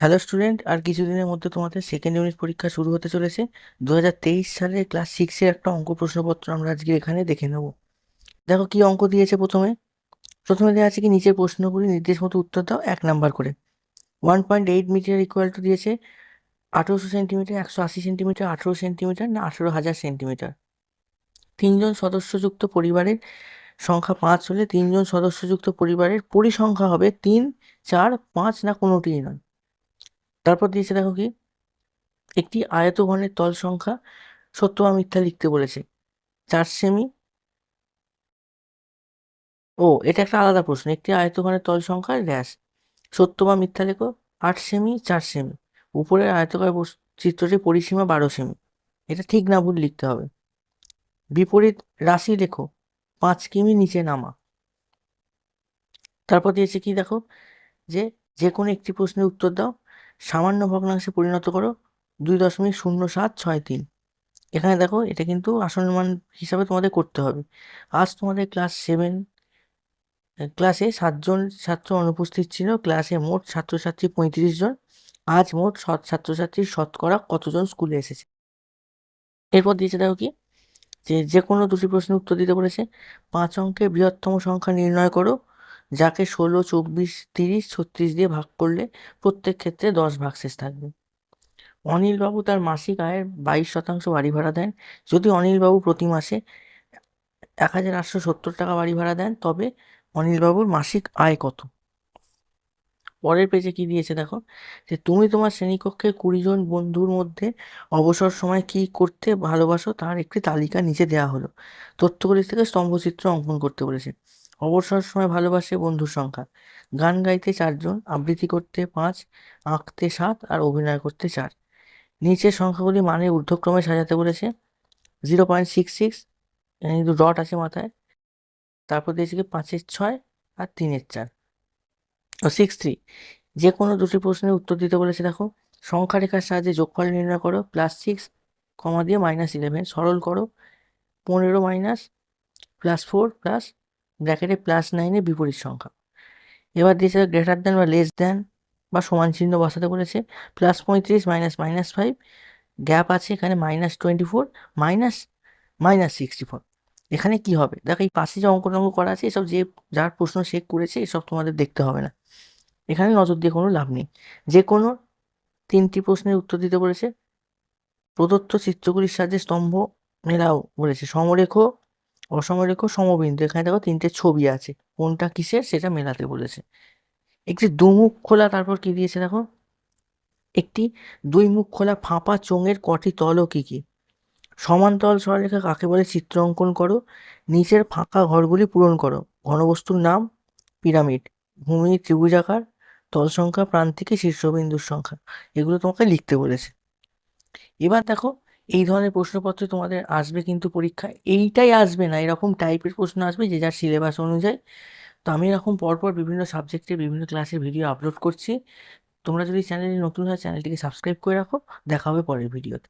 Hello student আর কিছুদিনের মধ্যে তোমাদের সেকেন্ড ইউনিট পরীক্ষা শুরু হতে চলেছে। দু হাজার তেইশ সালে ক্লাস সিক্সের একটা অঙ্ক প্রশ্নপত্র আমরা আজকে এখানে দেখে নেব। দেখো কি অঙ্ক দিয়েছে প্রথমে। প্রথমে দেওয়া আছে কি নিচের প্রশ্নগুলি নির্দেশ মতো উত্তর দাও এক নাম্বার করে। One point eight metre equal to দিয়েছে আঠেরোশো সেন্টিমিটার একশো আশি সেন্টিমিটার আঠেরো সেন্টিমিটার না আঠেরো হাজার সেন্টিমিটার তিনজন সদস্যযুক্ত পরিবারের সংখ্যা পাঁচ হলে তিনজন সদস্যযুক্ত পরিবারের পরিসংখ্যা হবে তিন, চার, পাঁচ না কোনোটিই নয়। তারপর দিয়েছে দেখো কি? একটি আয়তঘনের তল সংখ্যা সত্য বা মিথ্যা লিখতে বলেছে। চার সেমি ও, এটা একটা আলাদা প্রশ্ন। একটি আয়তঘনের তল সংখ্যা ড্যাশ সত্য বা মিথ্যা লেখো, আট সেমি চার সেমি উপরের আয়তকার চিত্রটির পরিসীমা বারো সেমি এটা ঠিক না ভুল লিখতে হবে। বিপরীত রাশি লেখো, পাঁচ কিমি নিচে নামা। তারপর দিয়েছে কি দেখো? যে যে কোনো একটি প্রশ্নের উত্তর দাও। সামান্য ভগ্নাংশে পরিণত করো দুই দশমিক শূন্য সাত ছয় তিন। এখানে দেখো, এটা কিন্তু আসল মান হিসাবে তোমাদের করতে হবে। আজ তোমাদের ক্লাস সেভেন ক্লাসে সাতজন ছাত্র অনুপস্থিত ছিল ক্লাসে মোট ছাত্রছাত্রী পঁয়ত্রিশ জন। আজ মোট সৎ ছাত্রছাত্রীর শতকরা কতজন স্কুলে এসেছে? এরপর দিয়েছে দেখো কি, যে যে কোনো দুটি প্রশ্নের উত্তর দিতে বলেছে। পাঁচ অঙ্কের বৃহত্তম সংখ্যা নির্ণয় করো। যাকে ষোলো, চব্বিশ, তিরিশ, ছত্রিশ দিয়ে ভাগ করলে প্রত্যেক ক্ষেত্রে দশ ভাগশেষ থাকবে। অনিলবাবু তার মাসিক আয়ের বাইশ শতাংশ বাড়ি ভাড়া দেন। যদি অনিলবাবু প্রতি মাসে এক হাজার আটশো সত্তর টাকা বাড়ি ভাড়া দেন, তবে অনিলবাবুর মাসিক আয় কত? পরের পেজে কি দিয়েছে দেখো? যে তুমি তোমার শ্রেণীকক্ষে কুড়ি জন বন্ধুর মধ্যে অবসর সময় কি করতে ভালোবাসো তার একটি তালিকা নিচে দেওয়া হলো। তথ্যগুলি থেকে স্তম্ভচিত্র অঙ্কন করতে বলেছে। অবসর সময় ভালোবাসে বন্ধুর সংখ্যা। গান গাইতে চারজন, আবৃত্তি করতে পাঁচ, আঁকতে সাত আর অভিনয় করতে চার। নিচের সংখ্যাগুলি মানে ঊর্ধ্বক্রমে সাজাতে বলেছে। জিরো পয়েন্ট সিক্স সিক্স কিন্তু ডট আছে মাথায়। তারপর দিয়েছে কি পাঁচের ছয় আর তিনের চার। ও সিক্স থ্রি, যে কোনো দুটি প্রশ্নের উত্তর দিতে বলেছে, দেখো। সংখ্যা রেখার সাহায্যে যোগফল নির্ণয় করো, প্লাস সিক্স, কমা দিয়ে মাইনাস ইলেভেন, সরল করো, পনেরো মাইনাস, প্লাস ফোর, প্লাস ব্র্যাকেটে প্লাস নাইনের বিপরীত সংখ্যা। এবার দিয়েছে গ্রেটার দ্যান বা লেস দ্যান বা সমান চিহ্ন বসাতে বলেছে প্লাস পঁয়ত্রিশ মাইনাস মাইনাস ফাইভ গ্যাপ আছে এখানে minus twenty four minus minus sixty four এখানে কি হবে? দেখো এই পাশে যে অঙ্ক করা আছে, এসব যে যার প্রশ্ন সে করেছে, এসব তোমাদের দেখতে হবে না। এখানে নজর দিয়ে কোনো লাভ নেই। যে কোনো তিনটি প্রশ্নের উত্তর দিতে বলেছে, প্রদত্ত চিত্রগুলির সাহায্যে স্তম্ভ মেলাও বলেছে। সমরেখ অসমরেখ সমবিন্দু এখানে দেখো তিনটে ছবি আছে। কোনটা কিসের সেটা মেলাতে বলেছে। একটি দুমুখ খোলা, তারপর কি দিয়েছে দেখো? একটি দুই মুখ খোলা ফাঁপা চোঙের কটি তল কি কি? সমান্তরাল সরলরেখা কাকে বলে? চিত্র অঙ্কন করো। নিচের ফাঁকা ঘরগুলি পূরণ করো। ঘনবস্তুর নাম? পিরামিড। ভূমি ত্রিভুজাকার। তল সংখ্যা প্রান্তিকে শীর্ষবিন্দুর সংখ্যা। এগুলো তোমাকে লিখতে বলেছে। এবার দেখো এই ধরনের প্রশ্নপত্র তোমাদের আসবে কিন্তু পরীক্ষা এইটাই আসবে না, এরকম টাইপের প্রশ্ন আসবে যে যার সিলেবাস অনুযায়ী। তো আমি এরকম পরপর বিভিন্ন সাবজেক্টে বিভিন্ন ক্লাসের ভিডিও আপলোড করছি। তোমরা যদি চ্যানেলে নতুন হয় চ্যানেলটিকে সাবস্ক্রাইব করে রাখো। দেখা হবে পরের ভিডিওতে